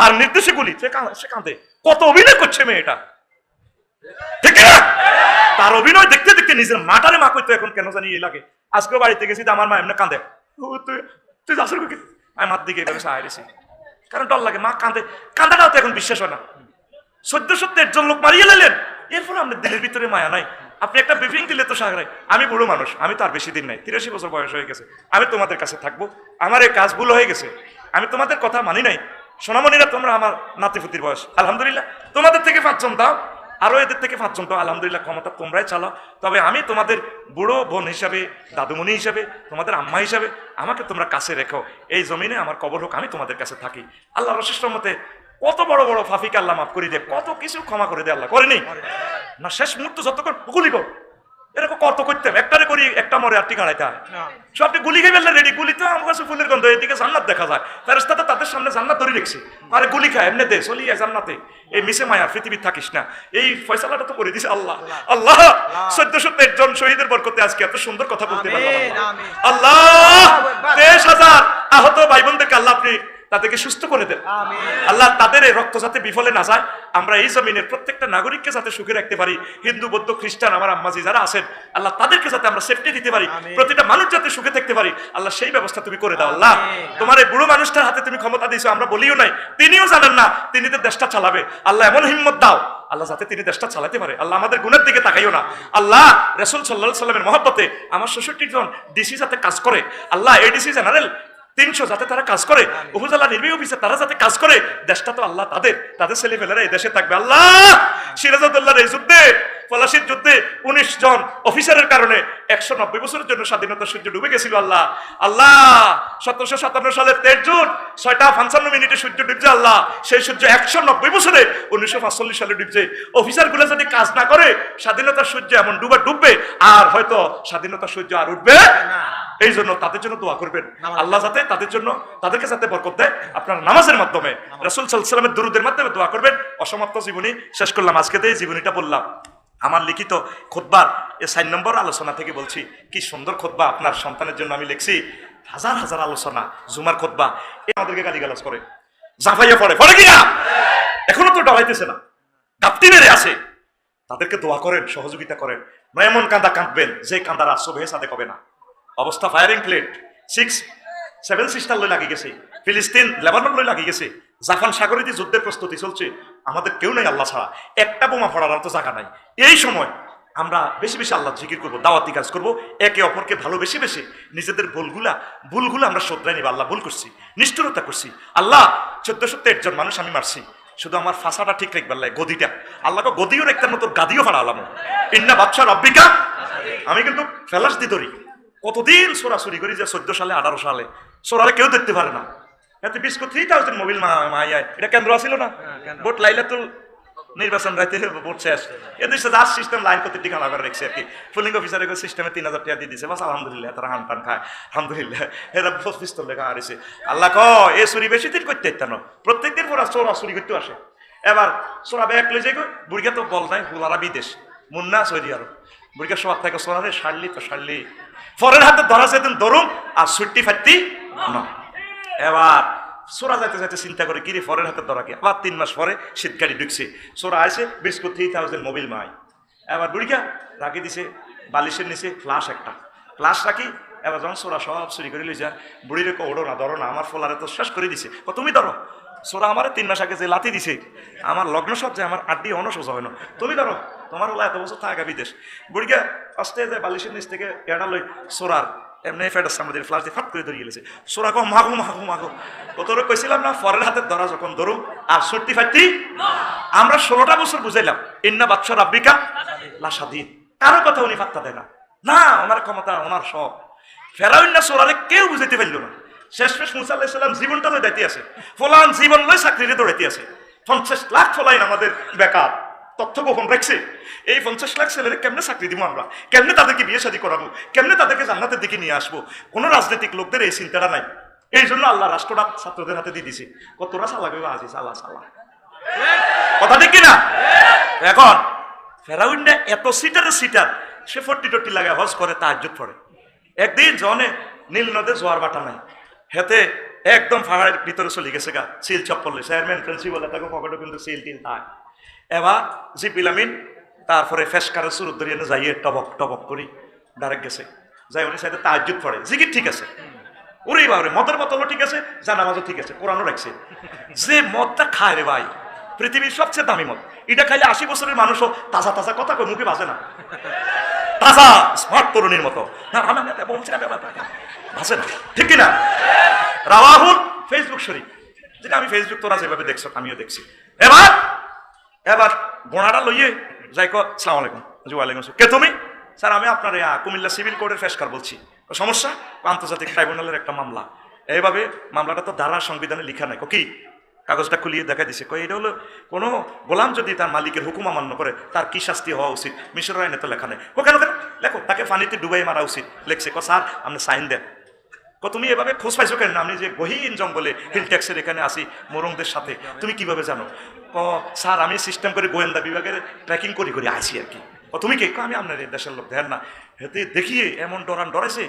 তার নির্দেশে গুলি কত অভিনয় করছে মেয়েটা ঠিক তার অভিনয় দেখতে দেখতে নিজের মাটারে মা করতো এখন, কেন জানি এই লাগে। আজকে বাড়িতে গেছি আমার মা এমনি কাঁদে। দিকে সাহায্য কারণ ডর লাগে, মা কাঁদে। কাঁদাটাও তো এখন বিশ্বাস হয় না। সদ্য একজন লোক মারিয়ে লাইলেন। এরপর আপনার দিলের ভিতরে মায়া নাই। আপনি একটা ব্রিফিং দিলে তো সাগরাই আমি বুড়ো মানুষ, আমি তো আর বেশি দিন নাই, তিরাশি বছর বয়স হয়ে গেছে। আমি তোমাদের কাছে থাকব। আমার এই কাজগুলো হয়ে গেছে। আমি তোমাদের কথা মানি নাই। সোনামণিরা তোমরা আমার নাতিপুতির বয়স। আলহামদুলিল্লাহ। তোমাদের থেকে পাঁচজন দাও। আরও এদের থেকে পাঁচজন তো আলহামদুলিল্লাহ, ক্ষমতা তোমরাই চালাও। তবে আমি তোমাদের বুড়ো বোন হিসাবে, দাদুমণি হিসাবে, তোমাদের আম্মা হিসাবে, আমাকে তোমরা কাছে রেখো। এই জমিনে আমার কবর হোক, আমি তোমাদের কাছে থাকি। আল্লাহ রশিষ্ট মতে কত বড় বড় ফাফিকে আল্লাহ মাফ করে দেয়, কত কিছু ক্ষমা করে দেয় আল্লাহ। করেনি? না, শেষ মুহূর্ত যতক্ষণ গুলি কর এরকম কত করতে হবে একটারে করি একটা মরে আর টিকা রাইতে হয় সব আপনি গুলি খেয়ে ফেললেন রেডি গুলি তো আমার কাছে ফুলের গন্ধ এদিকে জান্নাত দেখা যায়। ফেরেস্তাতে তাদের সামনে জান্নাত ধরে রেখেছে। আরে গুলি খায় এমনি দে চলি যায় জান্নাতে। এই মিশে মায়া পৃথিবী থাকিস না। এই ফয়সালাটা তো করে দিছে আল্লাহ। আল্লাহ। চোদ্দ সত্তর জন শহীদের বরকতে আজকে এত সুন্দর কথা বলতে পারলাম। আল্লাহ! তেইশ হাজার আহত ভাই বোনদেরকে আল্লাহ আপনি তাদেরকে সুস্থ করে দেন আল্লাহ তাদের এই রক্ত যাতে বিফলে না যায় আমরা এই জমিনের প্রত্যেকটা নাগরিককে যাতে সুখে রাখতে পারি হিন্দু বৌদ্ধ খ্রিস্টান আমার আম্মাজি যারা আছেন আল্লাহ তাদেরকে যাতে আমরা সেফটি দিতে পারি প্রতিটা মানুষ যাতে সুখে থাকতে পারি আল্লাহ সেই ব্যবস্থা তুমি করে দাও আল্লাহ। তোমার এই বুড়ো মানুষটার হাতে তুমি ক্ষমতা দিয়েছ আমরা বলিও নাই তিনিও জানেন না তিনি তো দেশটা চালাবে। আল্লাহ এমন হিম্মত দাও আল্লাহ যাতে তিনি দেশটা চালাতে পারে। আল্লাহ আমাদের গুণের দিকে তাকাইও না। আল্লাহ রসুল সাল্লাহ সাল্লামের মহব্বতে আমার ষষট্টি জন ডিসি যাতে কাজ করে। আল্লাহ এডিসি জেনারেল তিনশো যাতে তারা কাজ করে, উপজেলা নির্বাহী অফিসে তারা যাতে কাজ করে, দেশটা তো আল্লাহ তাদের তাদের ছেলেমেয়েরা এই দেশে থাকবে। আল্লাহ! সিরাজউদ্দৌলার এই যুদ্ধে পলাশির যুদ্ধে উনিশ জন অফিসারের কারণে একশো নব্বই বছরের জন্য স্বাধীনতা সূর্য ডুবে গেছিল আল্লাহ। আল্লাহ সতেরোশো সাতান্ন সালের তেইশ জুন ছয়টা পঞ্চান্ন মিনিটে সূর্য ডুবছে আল্লাহ। সেই সূর্য একশো নব্বই বছরে উনিশশো পাঁচচল্লিশ সালে ডুবছে। অফিসারগুলো যদি কাজ না করে স্বাধীনতার সূর্য এমন ডুবে ডুববে আর হয়তো স্বাধীনতার সূর্য আর উঠবে না। এই জন্য তাদের জন্য দোয়া করবেন। আল্লাহ যাতে তাদের জন্য তাদেরকে যাতে বরকত দেয় আপনার নামাজের মাধ্যমে। রাসুল সাল্লামের দুরুদের মাধ্যমে দোয়া করবেন। অসমাপ্ত জীবনী শেষ করলাম। আজকে এই জীবনীটা বললাম। আমার লিখিত খোদবার এ সাইন নম্বর আলোচনা থেকে বলছি, কি সুন্দর খোদবা আপনার সন্তানের জন্য আমি লিখছি। হাজার হাজার আলোচনা, জুমার খোদবা, এ আমাদেরকে গালিগালাজ করে। জাফাইয়া পড়ে পড়ে কিনা? এখনও তো ডরাইতেছে না। গাপ্তি মেরে আছে। তাদেরকে দোয়া করেন, সহযোগিতা করেন। না এমন কান্দা কাঁদবেন, যে কান্দার হয়ে সাথে কবে না। অবস্থা firing plate six seven sister লই লাগি গেছে। ফিলিস্তিন, লেবানন লই লাগি গেছে। জাপান সাগরিতে যুদ্ধের প্রস্তুতি চলছে আমাদের কেউ নাই আল্লাহ ছাড়া। একটা বোমা ফোড়ার আর তো জায়গা নাই। এই সময় আমরা বেশি বেশি আল্লাহ জিকির করব, দাওয়াতি কাজ করব, একে অপরকে ভালোবেসে বেশি বেশি নিজেদের ভুলগুলা ভুলগুলো আমরা শোধরাই নিব। আল্লাহ ভুল করছি, নিষ্ঠুরতা করছি। আল্লাহ চোদ্দ সত্য একজন মানুষ আমি মারছি। শুধু আমার ফাঁসাটা ঠিক রাখবার লাগে, গদিটা। আল্লাহকে গদিও রাখতাম না, তোর গাদিও ফাড়ালাম। ইন্না বাচ্চা রব্বিকা। আমি কিন্তু ফেলাস দি ধরি। কতদিন সোরাসুরি করি যে চোদ্দ সালে, আঠারো সালে। সোরারে কেউ দেখতে পারে না। এতে বিস্কুট থ্রি থাউজেন্ড মোবিল এটা কেন্দ্র না? কেন্দ্র। ভোট লাইলে তো নির্বাচন রাইতে ভোট শেষ। এদের সাথে আর সিস্টেম লাইন করতে টিকা লাগার রেখেছে আর কি। ফুলিং অফিসারে সিস্টেমে তিন হাজার টাকা দিয়ে দিছে। বাস আলহামদুলিল্লাহ তারা হান টান খায়। আলহামদুলিল্লাহ এরা পিস্তল লেখা হারিছে। আল্লাহ ক এ চুরি বেশি দিন করতে ইত্যানো প্রত্যেক দিন পুরা চোরা চুরি করতে আসে। এবার চোরা ব্যাগ লই যাই বুড়িয়া তো বল নাই হুলারা বিদেশ। Munna Saudi Arab. বুড়িয়া সবার থেকে সোনারে সারলি তো সারলি ফরের হাতে ধরা যেদিন ধরুম আর ছুটি ফাটতি না। এবার সোরা যাইতে যাইতে চিন্তা করে, কিরে ফরের হাতে ধরা কি? আবার তিন মাস পরে শীত গাড়ি ঢুকছে। সোরা আছে বিস্কুট থ্রি থাউজেন্ড মোবিল মাই। এবার বুড়িকা রাখি দিছে, বালিশের নিচে ফ্লাশ একটা। ফ্লাশ রাখি, এবার যখন সোরা সব চুরি করে লইছে, বুড়ির কো ওড়ো না, ধরো না, আমার ফোলারে তো শেষ করে দিছে। তুমি ধরো। সোরা আমার তিন মাস আগে যে লাথি দিছে, আমার লগ্ন সব যে আমার আড্ডি অন হয় না। তুমি ধরো, তোমার ওলা এত বছর থাকা বিদেশ। বুড়িকা আস্তে যায় বালিশের নিচ থেকে এড়া লই সোরার এমনি ফেটার সামনে দিয়ে ফ্লাশ দিয়ে ফাট করে ধরিয়ে গেছে সোরা কো মাগো মাগো মাগো। তোর কইছিলাম না, ফরের হাতে ধরা যখন ধরুম, আর সত্যি ফাটতি? আমরা ষোলোটা বছর বুঝাইলাম, ইন্না বাচ্চা রাব্বিকা লাসাদিন কারও কথা উনি পাত্তা দেয় না। না, ওনার ক্ষমতা, ওনার সব ফেরাউন্না সোরারে কেউ বুঝাইতে পারল না। শেষ শেষ মুসা আল্লাহ সাল্লাম জীবনটা লই দাইতে আছে। ফলান জীবন লই চাকরিতে দৌড়াইতে আছে। পঞ্চাশ লাখ ফলাইন আমাদের বেকার। তথ্য গোপন রাখছে। এই পঞ্চাশ লাখ ছেলেরে কেমনে চাকরি দিব আমরা? কেমনে তাদেরকে বিয়ে শাদী করাবো? কেমনে তাদেরকে জান্নাতের দিকে নিয়ে আসব? কোনো রাজনৈতিক লোকদের এই চিন্তাটা নাই। এই জন্য আল্লাহ রাষ্ট্রটা ছাত্রদের হাতে দিয়ে দিছে। কতরা সালা গেবে আজি সালা সালা। কথা ঠিক কিনা? এখন ফেরাউন্ডা এত সিটারে সিটার, সে ফর্টি টর্টি লাগে হজ করে, তাহাজ্জুদ পড়ে। একদিন জনে নীল নদে জোয়ার বাটা নাই। হেতে একদম ফাহারের ভিতরে চলে গেছে গা, সিল চপ্পলে চেয়ারম্যান প্রিন্সিপাল তাকে পকেটে কিন্তু সিল টিল নাই এবার জিপিল আমিন তারপরে ফেসকারের সুরত ধরিয়ে যাইয়ে টবক টবক করি ডাইরেক্ট গেছে। যাই উনি সাইডে তাহাজুদ পড়ে। জিকির ঠিক আছে? ওরে বাবরে মদের বোতলও ঠিক আছে, জানামাজও ঠিক আছে, কোরআনও রাখছে। যে মদটা খায় রে ভাই, পৃথিবীর সবচেয়ে দামি মদ। এটা খাইলে আশি বছরের মানুষও তাজা তাজা কথা কই মুখে বাজে না। তাজা স্মার্ট তরুণীর মতো। না, আমার না বলছি না। ভাসে না, ঠিক কিনা? রাহুল ফেসবুক শরীফ। যেটা আমি ফেসবুক তোরা যেভাবে দেখছ, আমিও দেখছি। এবার এবার গোড়াটা লইয়ে যাই সালাম আলাইকুম। জি, ওয়ালাইকুম কে তুমি? স্যার, আমি আপনার কুমিল্লা সিভিল কোর্টের ফেসকার বলছি। সমস্যা? আন্তর্জাতিক ট্রাইব্যুনালের একটা মামলা। এইভাবে মামলাটা তো ধারা সংবিধানে লিখা নাই। কো কাগজটা খুলিয়ে দেখা দিছে। কই এটা হলো কোনো গোলাম যদি তার মালিকের হুকুম অমান্য করে, তার কি শাস্তি হওয়া উচিত? মিশরের আইনে তো লেখা নেই। কো, কেন কেন? লেখো, তাকে পানিতে ডুবাই মারা উচিত। লেখছে, ক, স্যার, আপনি সাইন দেন। তুমি এভাবে খোঁজ পাইছো কেন? আমি যে গহীন জঙ্গলে হিল ট্যাক্সের এখানে আসি মোরংদের সাথে, তুমি কীভাবে জানো? ক, স্যার, আমি সিস্টেম করে গোয়েন্দা বিভাগের ট্র্যাকিং করি করি আসি আর কি। ও তুমি কে? আমি আপনার দেশের লোক ধ্যান না। হেতে দেখিয়ে এমন ডরান ডরাইছে।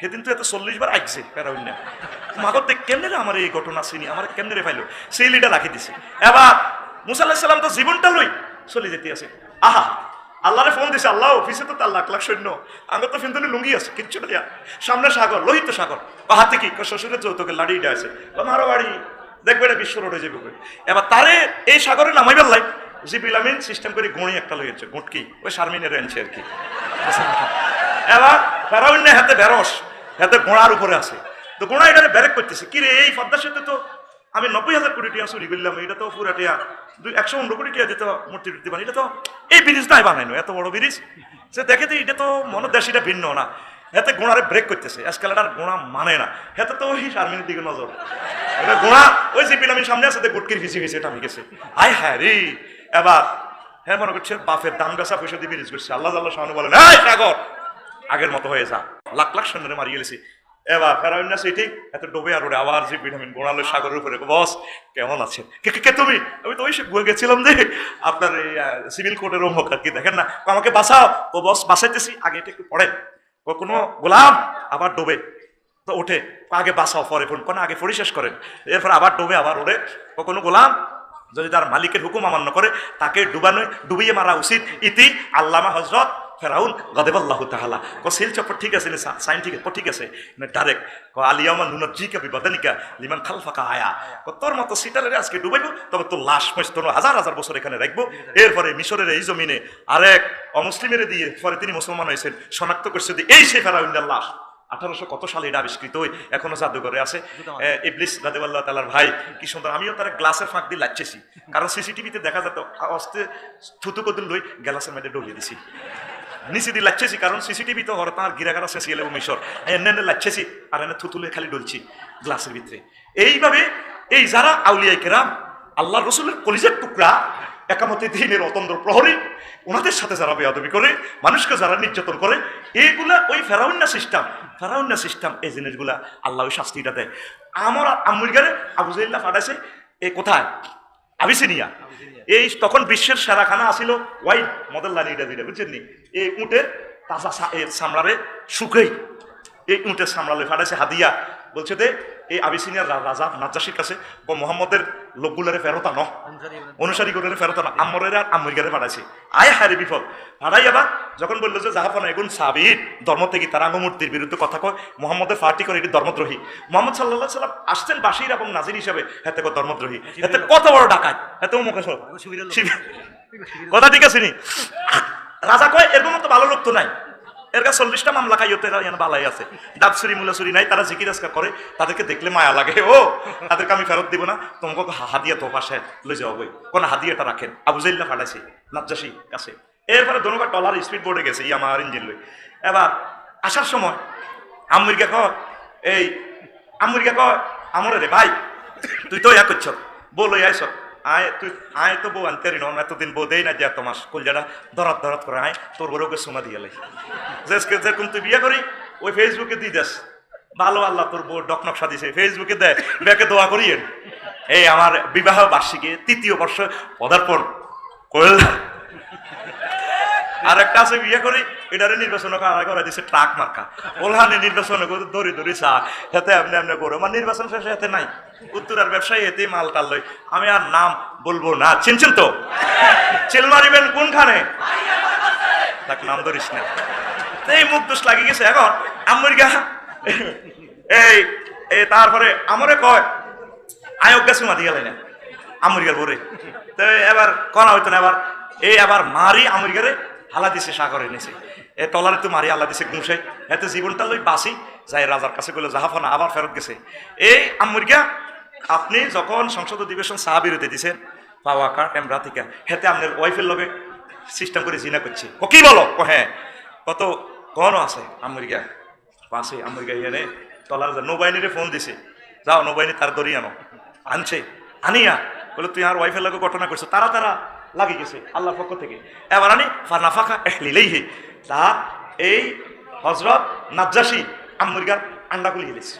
সেদিন তো এত চল্লিশ বার আইছে প্যারাউন্না দেখ কেমনে আমার এই ঘটনা চিনি? আমার কেমনে রে পাইলো? সেই লিডা রাখি দিছে। এবার মুসা আল্লাহ সাল্লাম তো জীবনটা লই চলে যেতে আছে। আহা! আল্লাহরে ফোন দিছে, আল্লাহ, অফিসে তো তার লাখ লাখ সৈন্য। আমার তো ফিন্দুনি লুঙ্গি আছে, কিচ্ছু না সামনে সাগর, লোহিত সাগর। ও হাতে কি? শ্বশুরের যৌতুকে লাড়িটা আছে। ও মারো বাড়ি। দেখবে এটা বিশ্ব রোডে যাবে। এবার তারে এই সাগরে নামাইবার লাই জিবিল আমিন সিস্টেম করে গড়ি একটা লইছে গুটকি। ওই শারমিনের আনছে আর কি। এবার ফেরাউন না হাতে বেরস হাতে ঘোড়ার উপরে আছে। তো ঘোড়া এটারে ব্যারেক করতেছে। কি রে, এই পদ্মার সাথে তো আমি নব্বই হাজার কোটি টিয়া চুরি করলাম, এটা তো পুরা টিয়া। দুই একশো পনেরো কোটি টিয়া দিত মূর্তি টুর্তি বানাই, এটা তো এই ব্রিজ নাই বানাইনো, এত বড় ব্রিজ। সে দেখে যে এটা তো মনের দেশ এটা ভিন্ন না। এতে ঘোড়ারে ব্রেক করতেছে এসকালেটার ঘোড়া মানে না। এতে তো ওই শারমিনের দিকে নজর। এটা ঘোড়া ওই যে পিলামির সামনে আছে তো গুটকির ভিসি ভিসি, এটা গেছে। আয় হ্যাঁ রে, এবার হ্যাঁ মনে করছে বাপের দাম গাছা পয়সা দিয়ে ব্রিজ করছে। আল্লাহ আল্লাহ সামনে বলেন, এই সাগর, আগের মতো হয়ে যা। লাখ লাখ সৈন্যরে মারিয়ে গেছি এবার ফেরাউন্না সিটি, এত ডোবে আর ওরে আবার যে ভিটামিন গোড়ালো সাগরের উপরে। বস, কেমন আছেন? কে, কে- তুমি? আমি তো ওই সে গুয়ে গেছিলাম যে আপনার এই সিভিল কোর্টের অমুক আর কি দেখেন না? আমাকে বাঁচাও। ও বস, বাঁচাইতেছি, আগে এটা একটু পড়ে ও কোনো গোলাম? আবার ডোবে। তো ওঠে। আগে বাঁচাও, পরে ফোন। কোন আগে পরিশেষ করেন। এরপর আবার ডোবে, আবার ওঠে। ও কোনো গোলাম? যদি তার মালিকের হুকুম অমান্য করে, তাকে ডুবানো, ডুবিয়ে মারা উচিত। ইতি আল্লামা হজরত ফেরাউন গদেবাল্লাহ তাহালা ক সিল চপ্পর ঠিক আছে সাইন ঠিক আছে ঠিক আছে। ডাইরেক্ট ক আলিয়ামা নুনত জি কাবি বদানিকা লিমান খাল ফাঁকা আয়া। ক তোর মতো সিটারে আজকে ডুবাইব তবে তোর লাশ মাস তোর হাজার হাজার বছর এখানে রাখব। এরপরে মিশরের এই জমিনে আরেক অমুসলিমের দিয়ে পরে তিনি মুসলমান হয়েছেন শনাক্ত করছে যে এই সে ফেরাউন্ডার লাশ। আঠারোশো কত সালে এটা আবিষ্কৃত হই এখনও জাদুঘরে আছে। ইবলিস রাদেবাল্লাহ তালার ভাই কি সুন্দর। আমিও তার গ্লাসের ফাঁক দিয়ে লাচ্ছেছি। কারণ সিসিটিভিতে দেখা যেত অস্তে থুতু কদুল লই গ্লাসের মধ্যে ডলিয়ে দিছি। নিচে দিয়ে লাচ্ছেছি কারণ সিসিটিভি তো হর তার গিরাগার আছে এবং মিশর। এনে এনে লাচ্ছেছি আর এনে থুতুলে খালি ডলছি গ্লাসের ভিতরে। এইভাবে এই যারা আউলিয়াই কেরাম, আল্লাহ রসুলের কলিজের টুকরা, একামতে দিনের অতন্দ্র প্রহরী, ওনাদের সাথে যারা বেয়াদবি করে, মানুষকে যারা নির্যাতন করে এইগুলা ওই ফেরাউন্না সিস্টেম ফেরাউন্না সিস্টেম, এই জিনিসগুলা আল্লাহ ওই শাস্তিটা দেয়। আমার আম্মুর গারে ফাটাইছে, এ কোথায়? আবিসিনিয়া। এই তখন বিশ্বের সেরাখানা আসিল। ওয়াইন মদের এটা দিলে বুঝছেন নি? এই উঁটের তাজা সামলারে শুকেই এই উঁটের সামলালে ফাটাইছে হাদিয়া। বলছে দে এই আবিসিনিয়ার রাজা নাজ্জাসির কাছে ও মোহাম্মদের লোকগুলারে ফেরতা ন অনুসারী করে ফেরত না আমরের আর আমেরিকারে পাঠাইছে। আয় হারে বিপদ পাঠাই আবার যখন বলল যে জাহাফান এগুন সাবির ধর্ম থেকে তারা মূর্তির বিরুদ্ধে কথা কয় মোহাম্মদের ফার্টি করে এটি ধর্মদ্রোহী। মোহাম্মদ সাল্লাহ সাল্লাম আসছেন বাসির এবং নাজির হিসাবে হাতে ধর্মদ্রোহী। হাতে কত বড় ডাকাত। হাতে মুখে কথা ঠিক আছে নি? রাজা কয় এরকম তো ভালো লোক তো নাই। এর কাছে চল্লিশটা মামলা খাই ওতে এখানে বালাই আছে। ডাবসুরি মুলাসুরি নাই, তারা জিকির আজকা করে, তাদেরকে দেখলে মায়া লাগে, ও, তাদেরকে আমি ফেরত দিব না, তোমাকে হাদিয়া তো পাশে লই যাও বই কোন হাদিয়াটা রাখেন, আবু জাইল্লা ফাটাইছে, নাজ্জাসি কাছে। এরপরে দনুকা টলার স্পিড বোর্ডে গেছে, ই আমার ইঞ্জিন লই এবার আসার সময় আমেরিকা কয়, এই আমেরিকা কয়, আমরে রে ভাই, তুই তো ইয়া করছ বলো আইস আয়, তুই আয় তো বউ, আনতে রিন এতদিন বউ দেই না যে তোমার কলজাটা দরাত দরাত করে আয়, তোর বড় ওকে সোনা দিয়ে লাই। যেরকম তুই বিয়ে করি, ওই ফেসবুকে দিয়ে যাস ভালো আল্লাহ তোর বউ ডকনক দিছে ফেসবুকে দেয় ব্যাকে দোয়া করিয়েন। এই আমার বিবাহ বার্ষিকী তৃতীয় বর্ষ পদার্পণ। করল আর একটা আছে, বিয়ে করি, এটারে নির্বাচন করা করে দিছে, ট্রাক মার্কা। ওলহানে নির্বাচন করে, দড়ি দড়ি চা, হেতে এমনি এমনি করো। মানে নির্বাচন শেষে হেতে নাই। উত্তরার ব্যবসায়ী এতে মাল টাল লই। আমি আর নাম বলব না। চিনছেন তো? চিল মারিবেন কোনখানে? তাকে, নাম ধরিস না। এই মুখ দোষ লাগি গেছে এখন। আমরিগা এই এই তারপরে আমরে কয়, আয়োগ গেছে মাতি গেলে না। আমরিগার বরে। তো এবার কনা হইতো না এবার। এই আবার মারি আমরিগারে হালা দিছে, সাগরে নিছে। এ টলারে তো মারি, আল্লাহ দিছে গুঁসাই এতে জীবনটা লই বাসি যাই রাজার কাছে গেলো জাহাফানা, আবার ফেরত গেছে। এই আমরিগা আপনি যখন সংসদ অধিবেশন চাহা বিরতি দিছেন, পাওয়া কার ক্যামেরা থেকে হেতে আপনার ওয়াইফের লগে সিস্টেম করে জিনা করছে। ও কি বলো? ও হ্যাঁ কত কনও আছে আমেরিকা পাশে আমেরিকা এনে তলার নৌবাহিনীরে ফোন দিছে। যাও, নৌবাহিনী তার দড়ি আনো। আনছে, আনিয়া। বলে তুই আর ওয়াইফের লগে ঘটনা করছ তারা তারা। লাগি গেছে, আল্লাহর পক্ষ থেকে। এবার আনি ফানা ফাঁকা এহলিলেই হে তা এই হজরত নাজ্জাসী আমেরিকার আন্ডা খুলিয়ে গেছে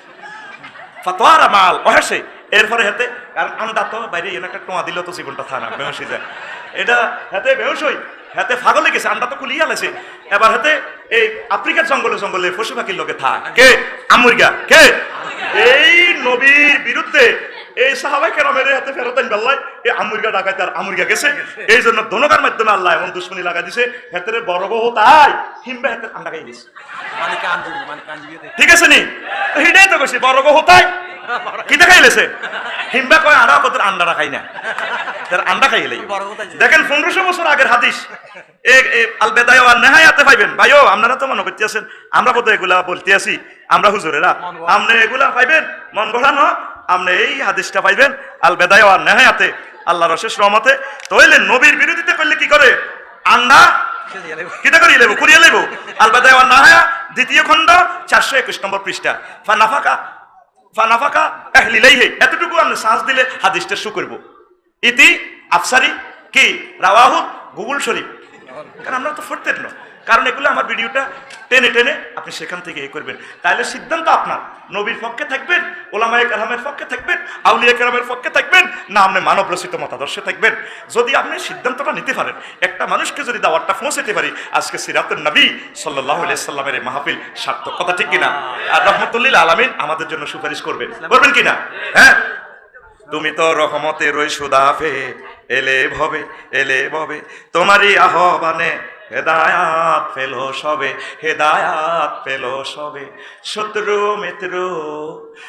ফাতোয়ারা মাল অহেসে, এরপরে হেতে, কারণ আন্ডা তো বাইরে এনে একটা টোয়া দিলেও তো জীবনটা থানা বেহসি যায়। এটা হেতে বেহস হই, হেতে ফাগলে গেছে, আন্ডা তো খুলিয়া লেছে এবার হেতে এই আফ্রিকার জঙ্গলে জঙ্গলে পশু পাখির লোকে থাক। কে? আমুরগা কে? এই নবীর বিরুদ্ধে এই সাহাবাই কেরামের হাতে ফেরত আইন বেল্লাই এই আমুরগা ডাকাইতে আর আমুরগা গেছে। এই জন্য দনকার মাধ্যমে আল্লাহ এমন দুশ্মনী লাগা দিছে হেতের বড় গো তাই হিমবা হেতে আন্ডা খাই দিছে কান ধরি কান জিগে দে ঠিক আছে নি? তো হিডাই তো কইছি বড় গো হতাই কি হিম্বা কয় আরা কত আন্ডা খাই না। তার আন্ডা খাই লাই। বড় কথা যে- দেখেন পনেরোশো বছর আগের হাদিস। আল বেদায় আর নেহায়াতে পাইবেন। ভাইও আপনারা তো মনে করতে আছেন আমরা বোধহয় এগুলা বলতে আছি। আমরা হুজুরেরা। আপনি এগুলা পাইবেন? মন গড়ানো আপনি এই হাদিসটা পাইবেন, আল বেদায় আর নেহায়াতে আল্লাহ রশেষ রহমতে। তইলে নবীর বিরোধিতা করলে কি করে? আন্ডা সে দিয়ে লাগবে। কিতা করি লেবো করিয়া লেবো আলবাদা নাহায়া, দ্বিতীয় খণ্ড, চারশো একুশ নম্বর পৃষ্ঠা। এহলিলাইহে এতটুকু শ্বাস দিলে হাদিসটা করব। ইতি শরীফ। কারণ আমরা তো ফুটতেন না কারণ এগুলো আমার ভিডিওটা টেনে টেনে আপনি সেখান থেকে এ করবেন। তাহলে সিদ্ধান্ত আপনার। নবীর পক্ষে থাকবেন, ওলামায়ে কেরামের পক্ষে থাকবেন, আউলিয়া কেরামের পক্ষে থাকবেন, না আপনি মানব রচিত মতাদর্শে থাকবেন। যদি আপনি সিদ্ধান্তটা নিতে পারেন, একটা মানুষকে যদি দাওয়াতটা পৌঁছাতে পারি, আজকে সিরাতুল নবী সাল্লাহ সাল্লামের এই মাহফিল সার্থক কথা ঠিক কিনা? আর রহমতুল্লিল আলামিন আমাদের জন্য সুপারিশ করবেন করবেন কিনা? হ্যাঁ? তুমি তো রহমতের ওই সুদাফে এলে ভবে এলে ভবে তোমারই আহ্বানে হেদায়াত পেল সবে হেদায়াত পেল সবে। শত্রু মিত্র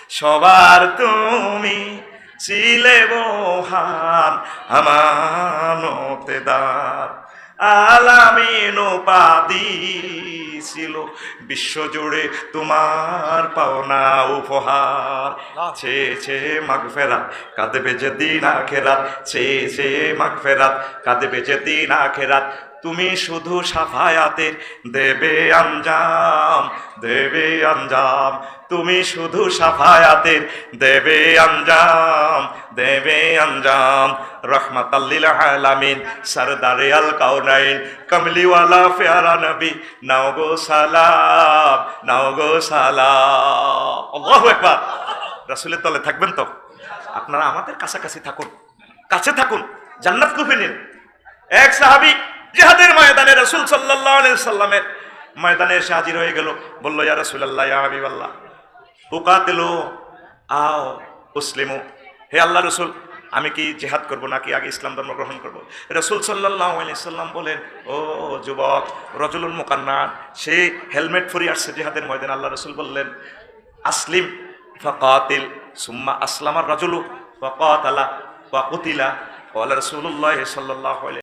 সবার তুমি ছিলে মহান আমানতেদার। আলামিন উপাধি ছিল বিশ্বজুড়ে তোমার পাওনা উপহার। ছে ছে মাগফেরাত কাঁদবে যে দিন আখেরাত। ছে ছে মাগফেরাত কাঁদবে যে দিন আখেরাত। তুমি শুধু সাফায়াতের দেবে আঞ্জাম দেবে আঞ্জাম। তুমি শুধু সাফায়াতের দেবে আঞ্জাম দেবে আঞ্জাম। রহমাতাল্লিল আলামিন, সরদারে আল কাউনাইন কমলিওয়ালা ফেয়ারা নবী, নাও গো সালাম, নাও গো সালাম। আল্লাহু আকবার। রাসূলের তলে থাকবেন তো? আপনারা আমাদের কাছাকাছি থাকুন। কাছে থাকুন। জান্নাত কুফে নিন। এক সাহাবী জিহাদের ময়দানে রাসূল আলাইহি সাল্লামের ময়দানে এসে হাজির হয়ে গেল। বলল, ইয়া রাসূলুল্লাহ, ইয়া হাবিবাল্লাহ আও মুসলিমু হে আল্লাহ রসুল, আমি কি জেহাদ করব নাকি আগে ইসলাম ধর্ম গ্রহণ করব? রসুল সাল্লাহ সাল্লাম বলেন, ও যুবক, রজুলুল মুকান্নান, সে হেলমেট ফরি আসছে জেহাদের ময়দান। আল্লাহ রসুল বললেন, আসলিম, ফকাতিল, সুম্মা আসলামার রজুলু, ফকাতালা, ফকুতিলা। ওয়ালা রসুল্লাহ সাল্লাহ